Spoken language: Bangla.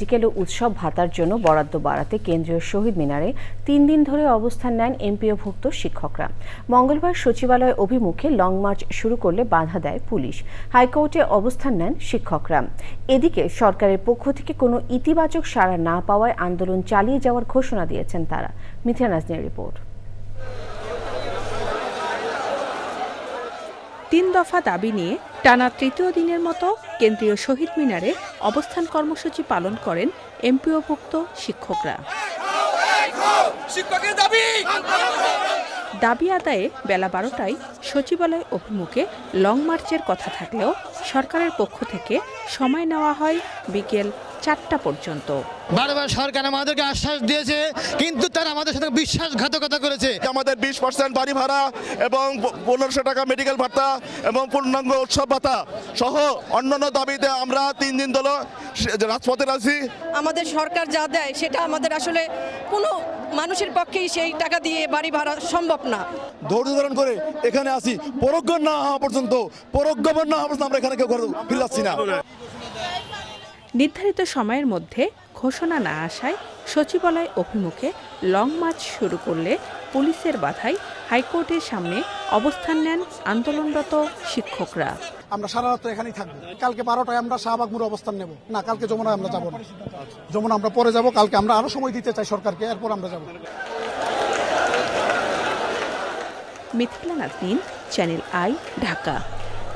মেডিকেল ও উৎসব ভাতার জন্য বরাদ্দ বাড়াতে কেন্দ্রীয় শহীদ মিনারে তিন দিন ধরে অবস্থান নেন এমপিওভুক্ত শিক্ষকরা। মঙ্গলবার সচিবালয় অভিমুখে লং মার্চ শুরু করলে বাধা দেয় পুলিশ। হাইকোর্টে অবস্থান নেন শিক্ষকরা। এদিকে সরকারের পক্ষ থেকে কোনো ইতিবাচক সাড়া না পাওয়ায় আন্দোলন চালিয়ে যাওয়ার ঘোষণা দিয়েছেন তারা। মিথিয়া নাজনের রিপোর্ট। তিন দফা দাবি নিয়ে টানা তৃতীয় দিনের মতো কেন্দ্রীয় শহীদ মিনারে অবস্থান কর্মসূচি পালন করেন এমপিওভুক্ত শিক্ষকরা। দাবি আদায়ে বেলা বারোটায় সচিবালয় অভিমুখে লং মার্চের কথা থাকলেও সরকারের পক্ষ থেকে সময় নেওয়া হয় বিকেল চারটা পর্যন্ত। বারবার সরকার আমাদেরকে আশ্বাস দিয়েছে কিন্তু তারা আমাদের সাথে বিশ্বাসঘাতকতা করেছে। আমাদের বিশ পার্সেন্ট বাড়ি ভাড়া এবং পনেরোশো টাকা মেডিকেল ভাতা এবং পূর্ণাঙ্গ উৎসব ভাতা সহ অন্যান্য দাবিতে আমরা তিন দিন ধরে রাজপথে আছি। আমাদের সরকার যা দেয় সেটা আমাদের আসলে কোনো মানুষের পক্ষেই সেই টাকা দিয়ে বাড়ি ভাড়া সম্ভব না। ধৈর্য ধারণ করে এখানে আসি। পরজ্ঞ না হওয়া পর্যন্ত পরজ্ঞাপন না হওয়া পর্যন্ত আমরা এখানে কেউ ঘরে ফিরে যাচ্ছি না। নির্ধারিত সময়ের মধ্যে ঘোষণা না আসায় সচিবালয় অভিমুখে লং মার্চ শুরু করলে পুলিশের বাধায় হাইকোর্টের সামনে অবস্থান নেন আন্দোলনরত শিক্ষকরা। আমরা সারা রাত্র এখানেই থাকব। কালকে বারোটায় আমরা শাহবাগ মোড়ে অবস্থান নেব। না কালকে যমুনায় আমরা যাব না। যমুনা আমরা পরে যাব কালকে আমরা আরও সময় দিতে চাই সরকারকে এরপর আমরা যাব। Mithila Naznin channel I Dhaka.